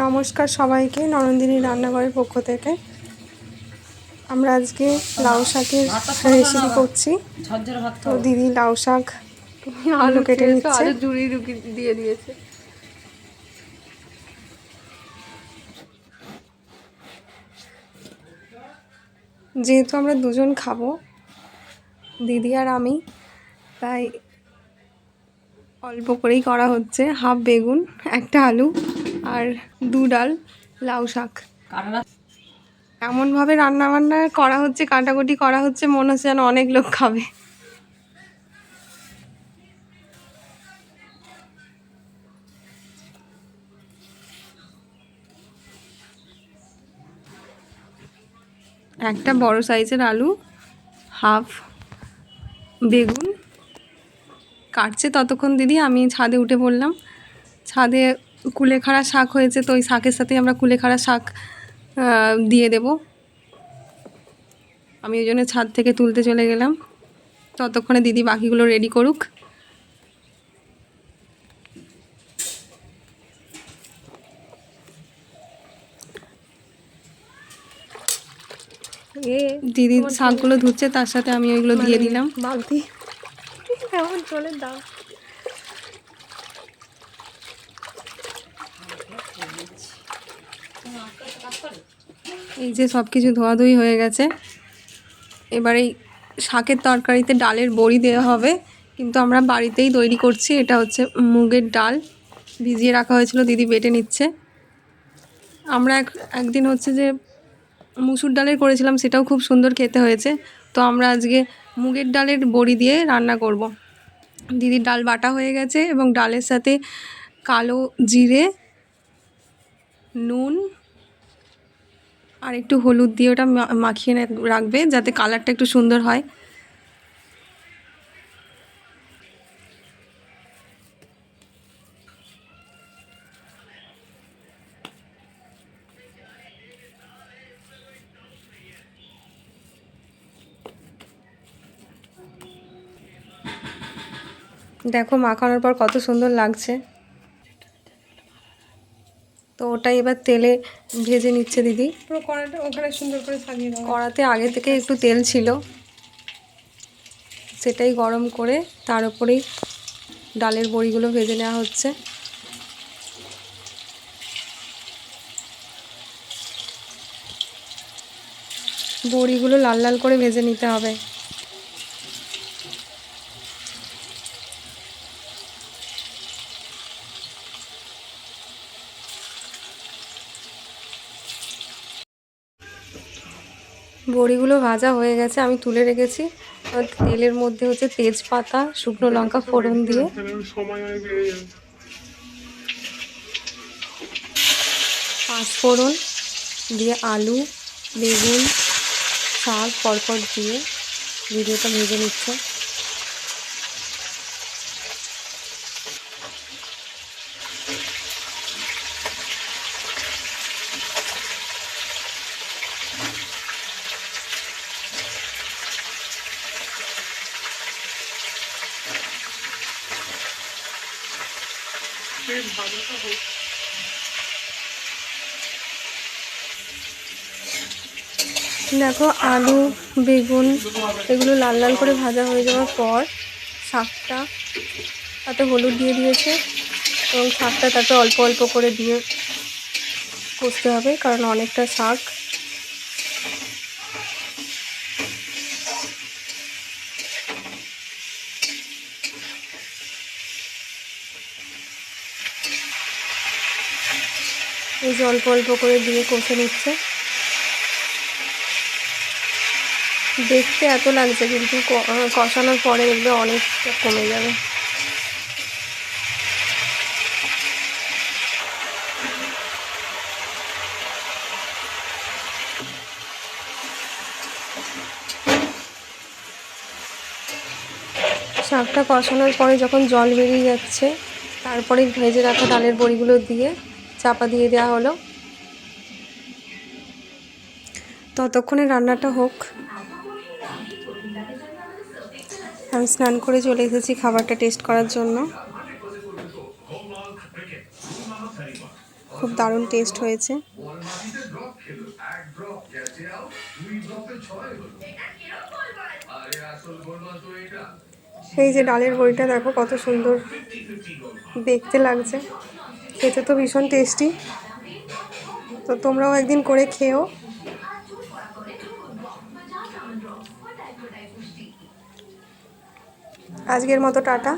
নমস্কার সবাইকে ননদিনী রান্নাঘরের পক্ষ থেকে। আমরা আজকে লাউ শাকের রেসিপি করছি। তো দিদি লাউ শাক আলু কেটে নিচ্ছে। জুড়ি দিয়ে দিয়েছে। যেহেতু আমরা দুজন খাব দিদি আর আমি তাই অল্প করেই করা হচ্ছে। হাফ বেগুন একটা আলু আর দু ডাল লাউ শাক। এমনভাবে রান্না বান্না করা হচ্ছে কাটাকুটি করা হচ্ছে মনে হচ্ছে যেন অনেক লোক খাবে। একটা বড় সাইজের আলু হাফ বেগুন। কাটছে ততক্ষণ দিদি আমি ছাদে উঠে পড়লাম। ছাদে কুলেখাড়া শাক হয়েছে তো ওই শাকের সাথে আমরা কুলেখাড়া শাক দিয়ে দেব। আমি ওই জন্য ছাদ থেকে তুলতে চলে গেলাম। ততক্ষণে দিদি বাকিগুলো রেডি করুক। দিদি শাকগুলো ধুচ্ছে তার সাথে আমি ওইগুলো দিয়ে দিলাম। বালতি। এমন জলের দাম। এই যে সব কিছু ধোয়াধুয়ি হয়ে গেছে। এবার এই শাকের তরকারিতে ডালের বড়ি দেওয়া হবে। কিন্তু আমরা বাড়িতেই তৈরি করছি। এটা হচ্ছে মুগের ডাল। ভিজিয়ে রাখা হয়েছিল, দিদি বেটে নিচ্ছে। আমরা এক একদিন হচ্ছে যে মুসুর ডালের করেছিলাম, সেটাও খুব সুন্দর খেতে হয়েছে। তো আমরা আজকে মুগের ডালের বড়ি দিয়ে রান্না করব। দিদির ডাল বাটা হয়ে গেছে এবং ডালের সাথে কালো জিরে, নুন আর একটু হলুদ দিয়ে ওটা মাখিয়ে রাখবে যাতে কালারটা একটু সুন্দর হয়। দেখো মাখানোর পর কত সুন্দর লাগছে। তো ওটাই এবার তেলে ভেজে নিচ্ছে দিদি। পুরো কড়াটা ওখানে সুন্দর করে সাজিয়ে দাও কড়াতে আগে থেকে একটু তেল ছিল। সেটাই গরম করে তার উপরেই ডালের বড়িগুলো ভেজে নেওয়া হচ্ছে। বড়িগুলো লাল লাল করে ভেজে নিতে হবে। বড়িগুলো ভাজা হয়ে গেছে, আমি তুলে রেখেছি। তেলের মধ্যে হচ্ছে তেজপাতা, শুকনো লঙ্কা ফোড়ন দিয়ে। পাঁচফোড়ন দিয়ে আলু, বেগুন, শাক, পরপর দিয়ে। ভিডিওটা ভেজে নিচ্ছে। দেখো আলু, বেগুন, এগুলো লাল লাল করে ভাজা হয়ে যাওয়ার পর শাকটা তাতে হলুদ দিয়ে দিয়েছে এবং শাকটা তাতে অল্প অল্প করে দিয়ে কষতে হবে, কারণ অনেকটা শাক এই যে অল্প অল্প করে দিয়ে কষে নিচ্ছে। দেখতে এত লাগছে কিন্তু কষানোর পরে দেখবে অনেকটা কমে যাবে। শাকটা কষানোর পরে যখন জল বেরিয়ে যাচ্ছে, তারপরে ভেজে রাখা ডালের বড়িগুলো দিয়ে চাপা দিয়ে দেওয়া হলো। ততক্ষণে রান্নাটা হোক। আমি স্নান করে চলে এসেছি খাবারটা টেস্ট করার জন্য। খুব দারুণ টেস্ট হয়েছে। এই যে ডালের বড়িটা দেখো, কত সুন্দর। দেখতে লাগছে। খেতে তো ভীষণ টেস্টি তো তোমরাও একদিন করে খেও আজকের মতো টাটা।